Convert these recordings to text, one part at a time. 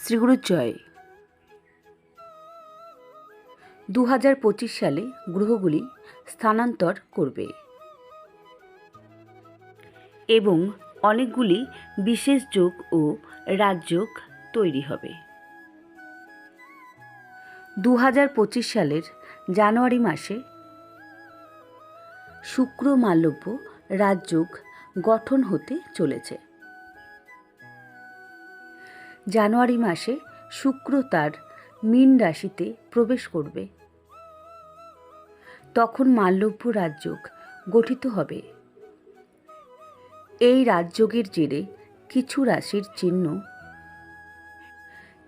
শ্রীগুরুর জয় দু হাজার পঁচিশ সালে গ্রহগুলি স্থানান্তর করবে। এবং অনেকগুলি বিশেষ যোগ ও রাজযোগ তৈরি হবে। দু হাজার পঁচিশ সালের জানুয়ারি মাসে শুক্র মাল্যব্য রাজযোগ গঠন হতে চলেছে। জানুয়ারি মাসে শুক্র তার মীন রাশিতে প্রবেশ করবে। তখন মাল্যব্য রাজযোগ গঠিত হবে। এই রাজযোগের জেরে কিছু রাশির চিহ্ন।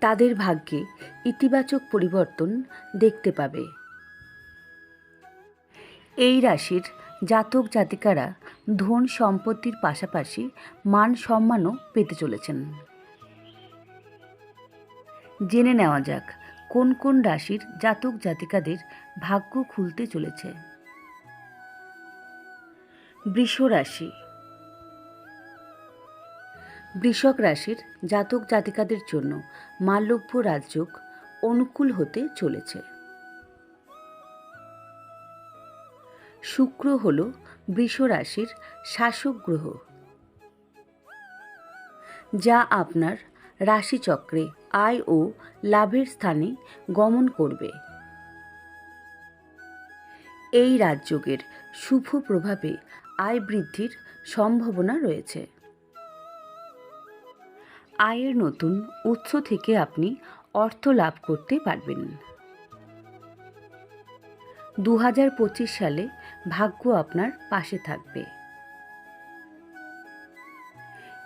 তাদের ভাগ্যে ইতিবাচক পরিবর্তন দেখতে পাবে। এই রাশির জাতক জাতিকারা ধন সম্পত্তির পাশাপাশি মান সম্মানও পেতে চলেছেন। জেনে নেওয়া যাক, কোন কোন রাশির জাতক জাতিকাদের ভাগ্য খুলতে চলেছে। বৃষ রাশি। বৃষক রাশির জাতক জাতিকাদের জন্য মাল্যব্য রাজযোগ অনুকূল হতে চলেছে। শুক্র হল বৃষ রাশির শাসক গ্রহ, যা আপনার রাশিচক্রে আয় ও লাভের স্থানে গমন করবে। এই রাজযোগের শুভ প্রভাবে আয় বৃদ্ধির সম্ভাবনা রয়েছে। আয়ের নতুন উৎস থেকে আপনি অর্থ লাভ করতে পারবেন। দু হাজার পঁচিশ সালে ভাগ্য আপনার পাশে থাকবে।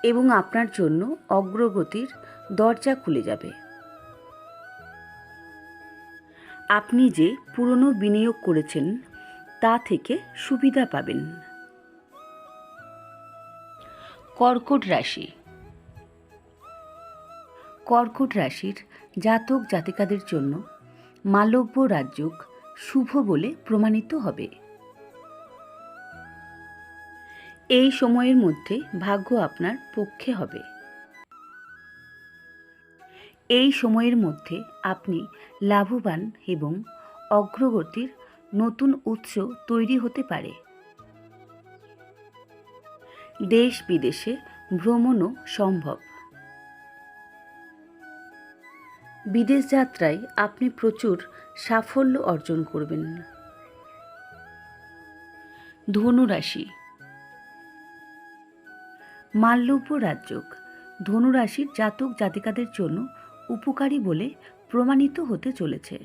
এবং আপনার জন্য অগ্রগতির দরজা খুলে যাবে। আপনি যে পুরনো বিনিয়োগ করেছেন, তা থেকে সুবিধা পাবেন। কর্কট রাশি। কর্কট রাশির জাতক জাতিকাদের জন্য মালব্য রাজযোগ শুভ বলে প্রমাণিত হবে। এই সময়ের মধ্যে ভাগ্য আপনার পক্ষে হবে। এই সময়ের মধ্যে আপনি লাভবান এবং অগ্রগতির নতুন উৎস তৈরি হতে পারে। দেশ বিদেশে ভ্রমণও সম্ভব। বিদেশ যাত্রায় আপনি প্রচুর সাফল্য অর্জন করবেন। ধনুরাশি। মাল্যব্য রাজ্যক ধনুরাশির জাতক জাতিকাদের জন্য উপকারী বলে প্রমাণিত হতে চলেছে।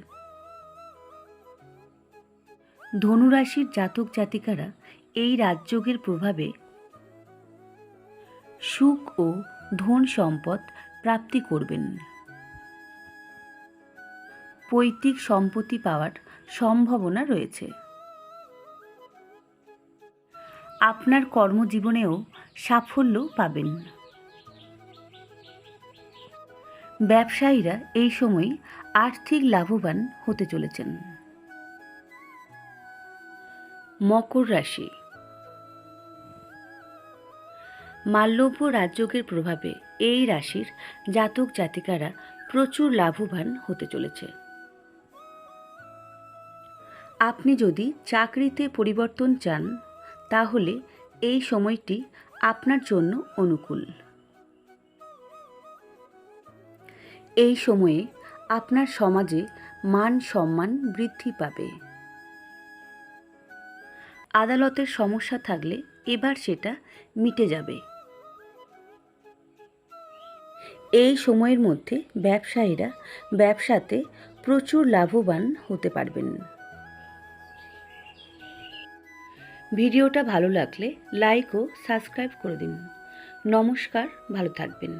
ধনুরাশির জাতক জাতিকারা এই রাজযোগের প্রভাবে সুখ ও ধন সম্পদ প্রাপ্তি করবেন। পৈতৃক সম্পত্তি পাওয়ার সম্ভাবনা রয়েছে। আপনার কর্মজীবনেও সাফল্য পাবেন। ব্যবসায়ীরা এই সময় আর্থিক লাভবান হতে চলেছেন। মকর রাশি। মাল্যব্য রাজযোগের প্রভাবে এই রাশির জাতক জাতিকারা প্রচুর লাভবান হতে চলেছে। আপনি যদি চাকরিতে পরিবর্তন চান, তাহলে এই সময়টি আপনার জন্য অনুকূল। এই সময়ে আপনার সমাজে মান সম্মান বৃদ্ধি পাবে। আদালতের সমস্যা থাকলে এবার সেটা মিটে যাবে। এই সময়ের মধ্যে ব্যবসায়ীরা ব্যবসাতে প্রচুর লাভবান হতে পারবেন। ভিডিওটা ভালো লাগলে লাইক ও সাবস্ক্রাইব করে দিন। নমস্কার, ভালো থাকবেন।